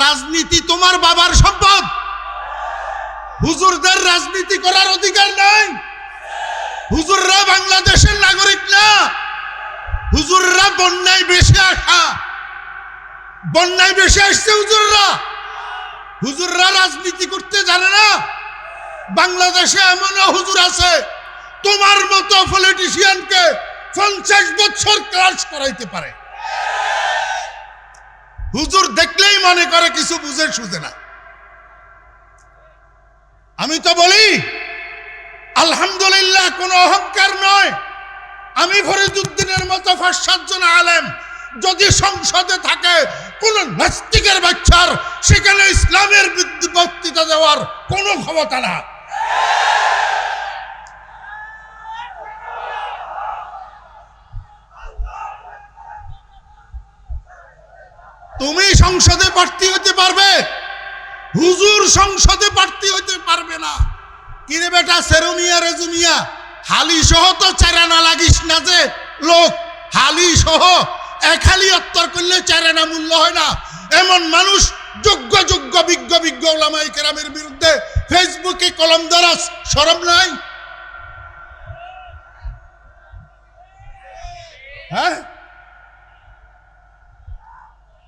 রাজনীতি তোমার বাবার সম্পদ। হুজুরদের রাজনীতি করার অধিকার নাই। হুজুররা বাংলাদেশের নাগরিক না। হুজুররা বন্যায় বেশি আসা। বন্যায় বেশি আসছে হুজুররা। হুজুররা রাজনীতি করতে জানে না। বাংলাদেশে এমনও হুজুর আছে, তোমার মতো পলিটিশিয়ানকে পঞ্চাশ বছর ক্লাস করাইতে পারে। হুজুর দেখলেই মনে করে, কিছু বুঝে সুঝে না। আমি তো বলি, আলহামদুলিল্লাহ কোনো অহংকার নয়। আমি ফরিদুদ্দিনের মতো পাঁচ সাতজন আলেম, যদি সংসদে থাকে, কোন নাস্তিকের বাচ্চার, সেখানে ইসলামের বক্তৃতা দেওয়ার কোনো ক্ষমতা না। তুমি সংসদে প্রার্থী হতে পারবে। হুজুর সংসদে প্রার্থী হতে পারবে না। কিরে বেটা, সেরুমিয়া রেজুমিয়া হালি সহ তো চারানা লাগিস না যে, লোক। হালি সহ এক হালি অত্তর করলে চারানা মূল্য হয় না। এমন মানুষ যোগ্য যোগ্য, বিজ্ঞ বিজ্ঞ ওলামাই কেরামের বিরুদ্ধে ফেসবুকে কলম দ্বারা সরম নাই? হ্যাঁ?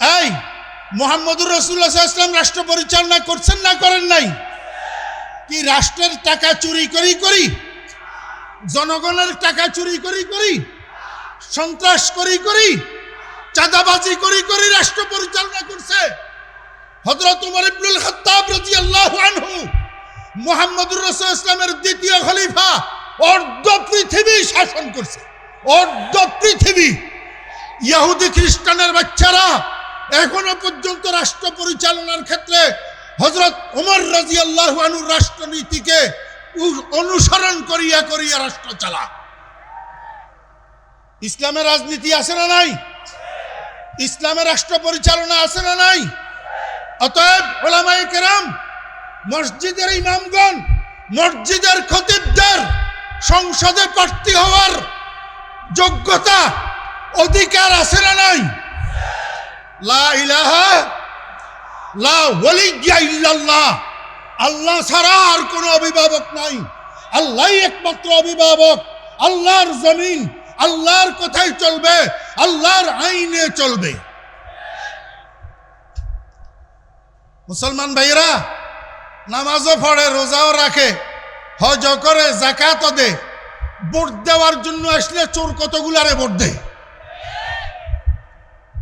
এই, মোহাম্মদুর রসুল্লাহ ইসলাম রাষ্ট্র পরিচালনা করছেন না করেন নাই? কি রাষ্ট্রের টাকা চুরি করি করি? জনগণের টাকা চুরি করি করি? সন্ত্রাস করি করি? চাঁদাবাজি করি করি রাষ্ট্র পরিচালনা করছে? দ্বিতীয় খলিফা পৃথিবী শাসন করছে। পৃথিবী। ইহুদি খ্রিস্টানের বাচ্চারা এখনও পর্যন্ত রাষ্ট্র পরিচালনার ক্ষেত্রে হজরত ওমর রাজি আল্লাহ রাষ্ট্রনীতিকে অনুসরণ করিয়া করিয়া রাষ্ট্র চালা। ইসলামের রাজনীতি আছে না নাই? ইসলামের রাষ্ট্র পরিচালনা আছে না নাই? অতএব ওলামাই কেরাম, মসজিদের ইমামগণ, মসজিদের খতিবদের সংসদে প্রার্থী হওয়ার যোগ্যতা, অধিকার আছে না নাই? আল্লাহ ছাড়া আর কোনো অভিভাবক নাই। আল্লাহই একমাত্র অভিভাবক। আল্লাহর জমিন, আল্লাহর কথাই চলবে, আল্লাহর আইনে চলবে। মুসলমান ভাইরা নামাজও পড়ে, রোজাও রাখে হজ করে, জাকাতও দে ভোট দেওয়ার জন্য আসলে চোর কতগুলারে ভোট দেয়?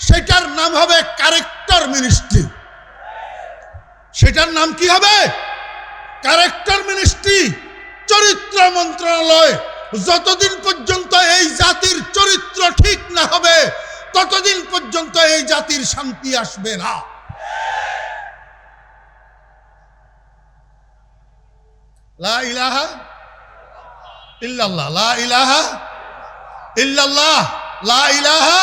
সেটার নাম হবে কারেক্টর মিনিস্ট্রি সেটার নাম কি হবে? কারেক্টর মিনিস্ট্রি চরিত্র মন্ত্রণালয়। যতদিন পর্যন্ত এই জাতির চরিত্র ঠিক না হবে, ততদিন পর্যন্ত এই জাতির শান্তি আসবে না। লা ইলাহা ইল্লাল্লাহ, লা ইলাহা ইল্লাল্লাহ, লা ইলাহা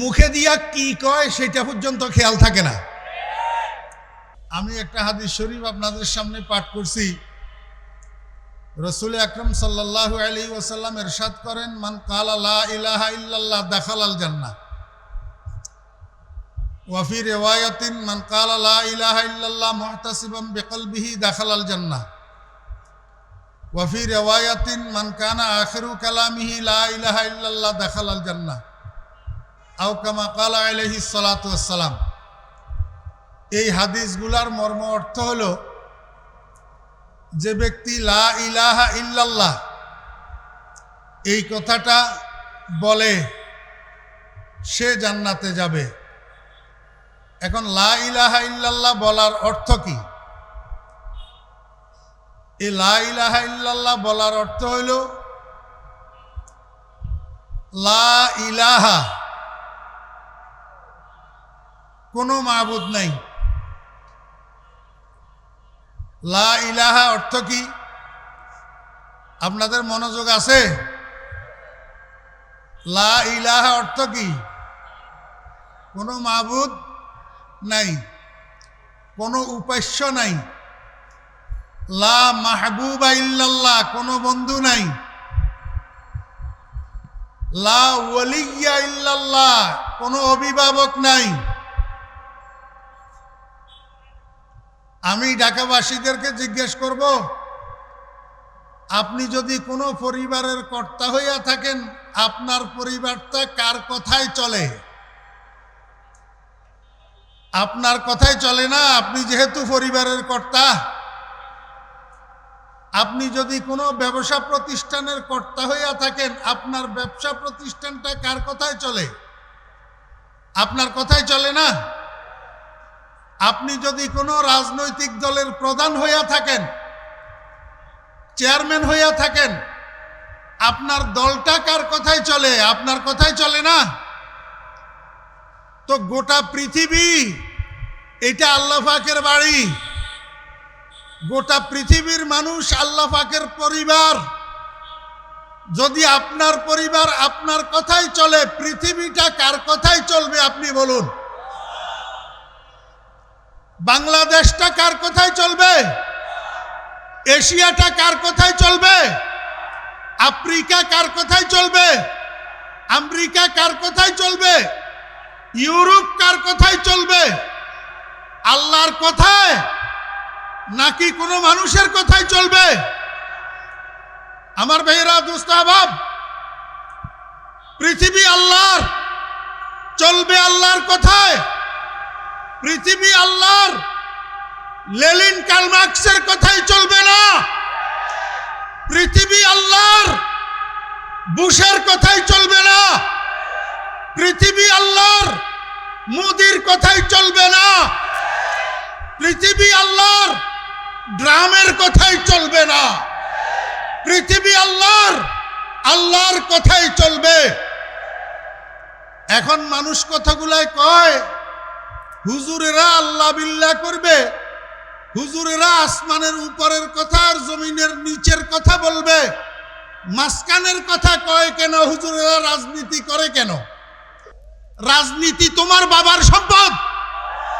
মুখে দিয়া কি কয় সেটা পর্যন্ত খেয়াল থাকে না। আমি একটা হাদিস শরীফ আপনাদের সামনে পাঠ করছি। রসুল আকরম সাল্লাহ আলী ওসাল্লাম এরশাদ করেন, মান কালা লা ইলাহা ইল্লাল্লাহ দাখাল আল জান্নাহ ওয়াফি রেওয়ায়াতিন, মান কালা লা ইলাহা ইল্লাল্লাহ মুহতাসিবাম বিকলবিহি দাখাল আল জান্নাহ ওয়াফি রেওয়ায়াতিন, মান কানা আখিরু কালামিহি লা ইলাহা ইল্লাল্লাহ দাখাল আল জান্নাহ আও কামা কালা আলাইহি সালাতু ওয়াসসালাম। এই হাদিসগুলার মর্ম অর্থ হল, যে ব্যক্তি লা ইলাহা ইল্লাল্লাহ, এই কথাটা বলে সে জান্নাতে যাবে। এখন লা ইলাহা ইল্লাল্লাহ বলার অর্থ কি? এই লা ইলাহা ইল্লাল্লাহ বলার অর্থ হইল লা ইলাহা কোনো মাহবুদ নাই। লা ইলাহা অর্থ কি? আপনাদের মনোযোগ আছে? লা ইলাহা অর্থ কি? কোনো মাবুদ নাই। কোনো উপাস্য নাই। লা মাহবুবা ইল্লাল্লাহ, কোনো বন্ধু নাই। লা ওয়ালিয়া ইল্লাল্লাহ, কোনো অভিভাবক নাই। আমি ঢাকাবাসীদেরকে জিজ্ঞেস করব, আপনি যদি কোনো পরিবারের কর্তা হইয়া থাকেন, আপনার পরিবারটা কার কথায় চলে? আপনার কথাই চলে না, আপনি যেহেতু পরিবারের কর্তা। আপনি যদি কোনো ব্যবসা প্রতিষ্ঠানের কর্তা হইয়া থাকেন, আপনার ব্যবসা প্রতিষ্ঠানটা কার কথায় চলে? আপনার কথাই চলে না? আপনি যদি কোনো রাজনৈতিক দলের প্রধান হইয়া থাকেন, চেয়ারম্যান হইয়া থাকেন, আপনার দলটা কার কথায় চলে? আপনার কথায় চলে না? তো গোটা পৃথিবী, এটা আল্লাহ পাকের বাড়ি। গোটা পৃথিবীর মানুষ আল্লাহ পাকের পরিবার। যদি আপনার পরিবার আপনার কথাই চলে, পৃথিবীটা কার কথাই চলবে আপনি বলুন। বাংলাদেশটা কার কোথায় চলবে? এশিয়াটা কার কোথায় চলবে? আফ্রিকা কার কোথায় চলবে? আমেরিকা কার কোথায় চলবে? ইউরোপ কার কোথায় চলবে? আল্লাহর কথায় নাকি কোনো মানুষের কথায় চলবে? আমার ভাইয়েরা দুস্তাভাব পৃথিবী আল্লাহর, চলবে আল্লাহর কথায়। পৃথিবী আল্লাহর লেলিন কালমার্কসের কথাই চলবে না। পৃথিবী আল্লাহর বুশের কথাই চলবে না। পৃথিবী আল্লাহর মোদির কথাই চলবে না। পৃথিবী আল্লাহর ড্রামের কথাই চলবে না। পৃথিবী আল্লাহর আল্লাহর কথাই চলবে। এখন মানুষ কথাগুলাই কয় হুজুরেরা আল্লাহ বিল্লাহ করবে। হুজুরেরা আসমানের উপরের কথা আর জমিনের নিচের কথা বলবে। মাসকানের কথা কয় কেন? হুজুরেরা রাজনীতি করে কেন? রাজনীতি তোমার বাবার সম্পদ।